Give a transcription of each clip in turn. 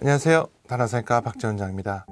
안녕하세요. 단화생과 박지원장입니다.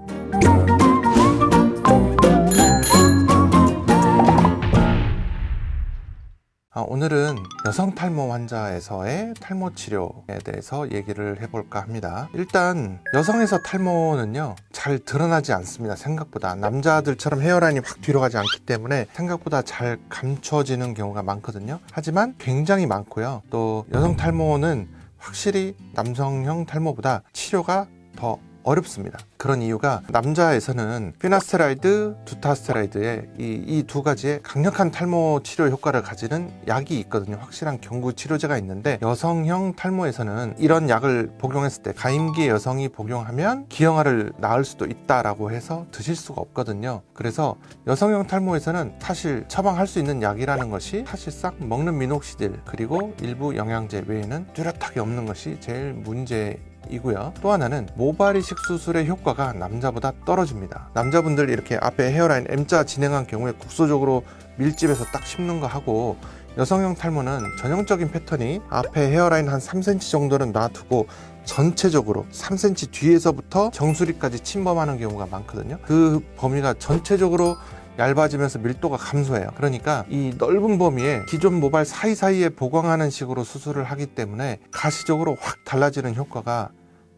아, 오늘은 여성 탈모 환자에서의 탈모 치료에 대해서 얘기를 해볼까 합니다. 일단 여성에서 탈모는요 잘 드러나지 않습니다. 생각보다 남자들처럼 헤어라인이 확 뒤로 가지 않기 때문에 생각보다 잘 감춰지는 경우가 많거든요. 하지만 굉장히 많고요. 또 여성 탈모는 확실히 남성형 탈모보다 치료가 더 어렵습니다. 그런 이유가 남자에서는 피나스테라이드, 두타스테라이드의 이두 가지의 강력한 탈모 치료 효과를 가지는 약이 있거든요. 확실한 경구 치료제가 있는데 여성형 탈모에서는 이런 약을 복용했을 때 가임기 여성이 복용하면 기형아를 낳을 수도 있다라고 해서 드실 수가 없거든요. 그래서 여성형 탈모에서는 사실 처방할 수 있는 약이라는 것이 사실상 먹는 미녹시딜 그리고 일부 영양제 외에는 뚜렷하게 없는 것이 제일 문제 이고요. 또 하나는 모발 이식 수술의 효과가 남자보다 떨어집니다. 남자분들 이렇게 앞에 헤어라인 M자 진행한 경우에 국소적으로 밀집해서 딱 심는 거 하고 여성형 탈모는 전형적인 패턴이 앞에 헤어라인 한 3cm 정도는 놔두고 전체적으로 3cm 뒤에서부터 정수리까지 침범하는 경우가 많거든요. 그 범위가 전체적으로 얇아지면서 밀도가 감소해요. 그러니까 이 넓은 범위에 기존 모발 사이사이에 보강하는 식으로 수술을 하기 때문에 가시적으로 확 달라지는 효과가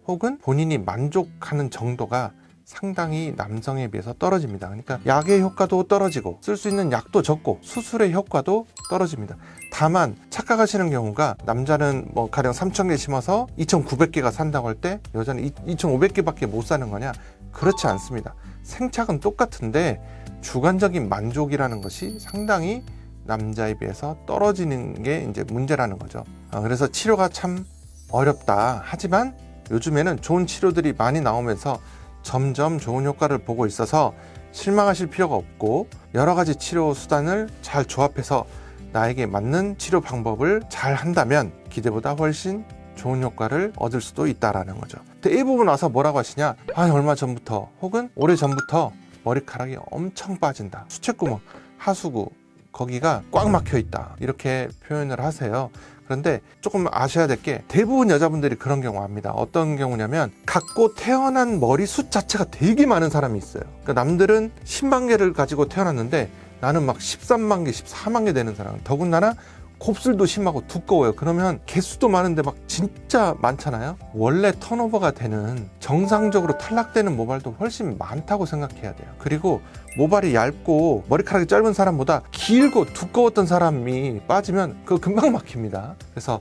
혹은 본인이 만족하는 정도가 상당히 남성에 비해서 떨어집니다. 그러니까 약의 효과도 떨어지고 쓸 수 있는 약도 적고 수술의 효과도 떨어집니다. 다만 착각하시는 경우가 남자는 뭐 가령 3,000개 심어서 2,900개가 산다고 할 때 여자는 2,500개밖에 못 사는 거냐? 그렇지 않습니다. 생착은 똑같은데 주관적인 만족이라는 것이 상당히 남자에 비해서 떨어지는 게 이제 문제라는 거죠. 어, 그래서 치료가 참 어렵다. 하지만 요즘에는 좋은 치료들이 많이 나오면서 점점 좋은 효과를 보고 있어서 실망하실 필요가 없고 여러 가지 치료 수단을 잘 조합해서 나에게 맞는 치료 방법을 잘 한다면 기대보다 훨씬 좋은 효과를 얻을 수도 있다라는 거죠. 대부분 와서 뭐라고 하시냐? 아, 얼마 전부터 혹은 오래 전부터 머리카락이 엄청 빠진다. 수채구멍, 하수구 거기가 꽉 막혀 있다. 이렇게 표현을 하세요. 그런데 조금 아셔야 될 게 대부분 여자분들이 그런 경우 합니다. 어떤 경우냐면 갖고 태어난 머리 숱 자체가 되게 많은 사람이 있어요. 그러니까 남들은 10만 개를 가지고 태어났는데 나는 막 13만 개, 14만 개 되는 사람. 더군다나 곱슬도 심하고 두꺼워요. 그러면 개수도 많은데 막 진짜 많잖아요. 원래 턴오버가 되는 정상적으로 탈락되는 모발도 훨씬 많다고 생각해야 돼요. 그리고 모발이 얇고 머리카락이 짧은 사람보다 길고 두꺼웠던 사람이 빠지면 그거 금방 막힙니다. 그래서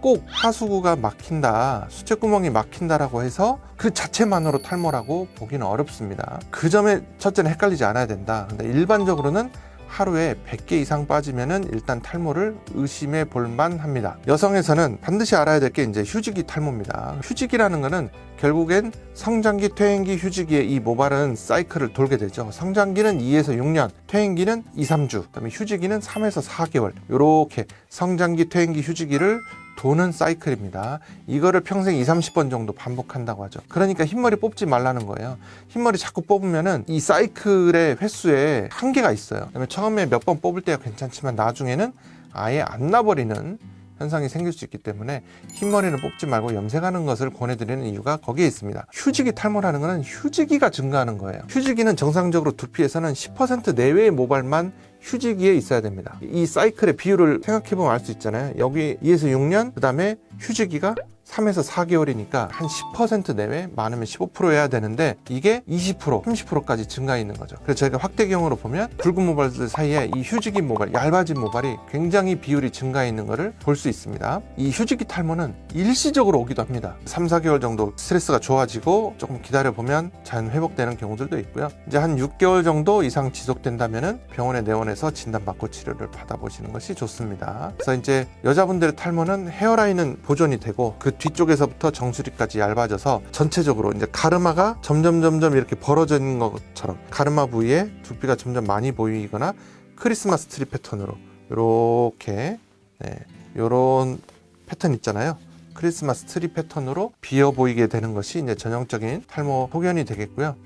꼭 하수구가 막힌다, 수채구멍이 막힌다라고 해서 그 자체만으로 탈모라고 보기는 어렵습니다. 그 점에 첫째는 헷갈리지 않아야 된다. 근데 일반적으로는 하루에 100개 이상 빠지면은 일단 탈모를 의심해 볼만 합니다. 여성에서는 반드시 알아야 될 게 이제 휴지기 탈모입니다. 휴지기라는 거는 결국엔 성장기, 퇴행기, 휴지기의 이 모발은 사이클을 돌게 되죠. 성장기는 2에서 6년, 퇴행기는 2, 3주, 그다음에 휴지기는 3에서 4개월. 이렇게 성장기, 퇴행기, 휴지기를 도는 사이클입니다. 이거를 평생 2, 30번 정도 반복한다고 하죠. 그러니까 흰머리 뽑지 말라는 거예요. 흰머리 자꾸 뽑으면은 이 사이클의 횟수에 한계가 있어요. 그다음에 처음에 몇 번 뽑을 때가 괜찮지만 나중에는 아예 안 나버리는 현상이 생길 수 있기 때문에 흰머리는 뽑지 말고 염색하는 것을 권해드리는 이유가 거기에 있습니다. 휴지기 탈모라는 것은 휴지기가 증가하는 거예요. 휴지기는 정상적으로 두피에서는 10% 내외의 모발만 휴지기에 있어야 됩니다. 이 사이클의 비율을 생각해보면 알 수 있잖아요. 여기 2에서 6년, 그 다음에 휴지기가 3에서 4개월이니까 한 10% 내외, 많으면 15%여야 되는데 이게 20%, 30%까지 증가 있는 거죠. 그래서 저희가 확대경으로 보면 붉은 모발들 사이에 이 휴지기 모발, 얇아진 모발이 굉장히 비율이 증가 있는 것을 볼 수 있습니다. 이 휴지기 탈모는 일시적으로 오기도 합니다. 3, 4개월 정도 스트레스가 좋아지고 조금 기다려 보면 자연 회복되는 경우들도 있고요. 이제 한 6개월 정도 이상 지속된다면은 병원에 내원해서 진단받고 치료를 받아보시는 것이 좋습니다. 그래서 이제 여자분들의 탈모는 헤어라인은 보존이 되고 그 뒤쪽에서부터 정수리까지 얇아져서 전체적으로 이제 가르마가 점점 점점 이렇게 벌어지는 것처럼 가르마 부위에 두피가 점점 많이 보이거나 크리스마스 트리 패턴으로 이렇게 네, 요런 패턴 있잖아요. 크리스마스 트리 패턴으로 비어 보이게 되는 것이 이제 전형적인 탈모 소견이 되겠고요.